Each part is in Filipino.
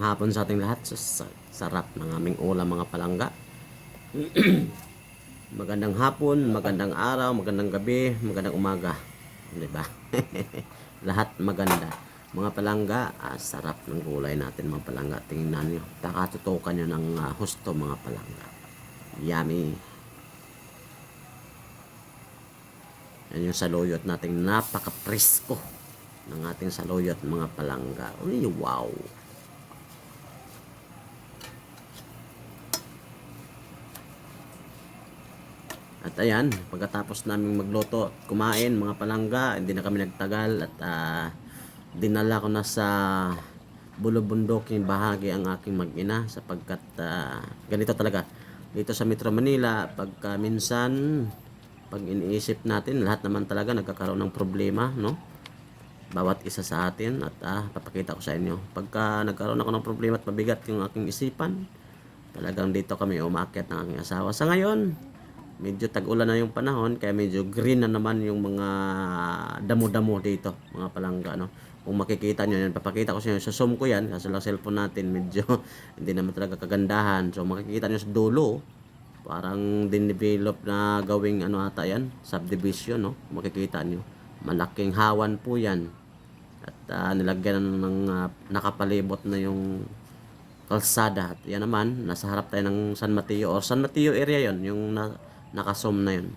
hapon sa ating lahat. Sus, sarap ng aming ulam mga palangga. magandang hapon, magandang araw, magandang gabi, magandang umaga. Di ba? lahat maganda. Mga palangga, ah, sarap ng gulay natin mga palangga. Tingnan nyo. Takatutukan nyo ng ah, husto mga palangga. Yummy. Yan yung saluyot nating napaka-presko ng ating saluyot mga palangga. Uy, wow! At ayan, pagkatapos namin magluto at kumain mga palangga, hindi na kami nagtagal at ah, dinala ko na sa bulubundoking bahagi ang aking mag-ina sapagkat ah, ganito talaga. Dito sa Metro Manila, pagka minsan pag iniisip natin, lahat naman talaga nagkakaroon ng problema, no? Bawat isa sa atin at ah, papakita ko sa inyo. Pagka nagkaroon ako ng problema at mabigat yung aking isipan, talagang dito kami umakyat ng aking asawa. Sa ngayon, medyo tag-ulan na yung panahon kaya medyo green na naman yung mga damo-damo dito mga palangga no? Kung makikita nyo yan papakita ko sa inyo sa zoom ko yan kasi lang cellphone natin medyo hindi naman talaga kagandahan. So makikita nyo sa dulo parang dinevelop na gawing ano ata yan subdivision no? Makikita nyo malaking hawan po yan. At ah, nilagyan ng ah, nakapalibot na yung kalsada. At yan naman nasa harap tayo ng San Mateo or San Mateo area yon yung na, nakasom na yun.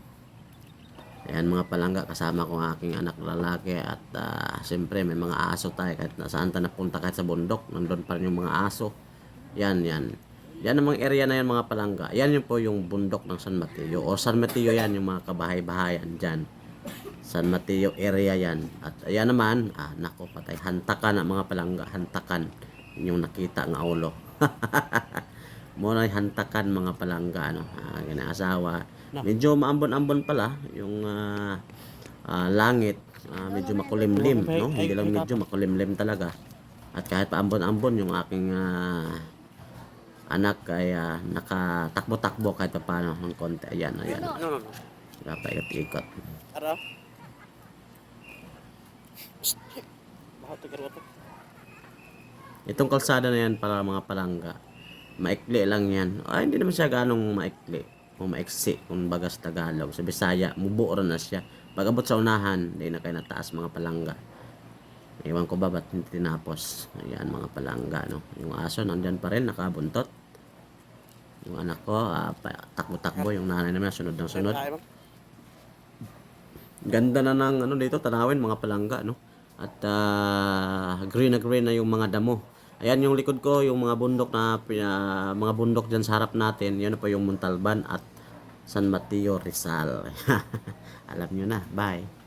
Ayan mga palangga kasama ko aking anak lalaki at ah, siyempre may mga aso tayo. Kahit nasaan tayo napunta kahit sa bundok nandun pa rin yung mga aso. Yan yan. Yan ang mga area na yan mga palangga. Yan yung po yung bundok ng San Mateo. O San Mateo yan yung mga kabahay-bahayan dyan. San Mateo area yan. At ayan naman ah nako patay. Hantakan ang mga palangga hantakan. Yung nakita ng ulo muna hantakan mga palangga ano ganyan asawa. Medyo maambon-ambon pala yung ah, ah, langit. Ah, medyo makulimlim no? hindi lang medyo makulimlim talaga. At kahit paambon-ambon yung aking ah, anak ay ah, nakatakbo-takbo kahit pa paano ng konti. Ayan ayan. Tigar wato. Itong kalsada na yan para mga palangga. Maikli lang yan. Ay, hindi naman siya ganong maikli. O maiksi, kung bagas Tagalog. Sa Bisaya, mubuo na siya. Pag abot sa unahan, hindi na kayo nataas mga palangga. Ewan ko ba ba't hindi tinapos. Ayan mga palangga, no. Yung aso, nandyan pa rin, nakabuntot. Yung anak ko, ah, pa- takbo-takbo. Yung nanay naman, sunod ng sunod. Ganda na ng ano dito, tanawin mga palangga, no? At ah, green na green na yung mga damo. Ayan yung likod ko, yung mga bundok na pina- mga bundok diyan sa harap natin. Na po yung Montalban at San Mateo Rizal. Alam nyo na. Bye.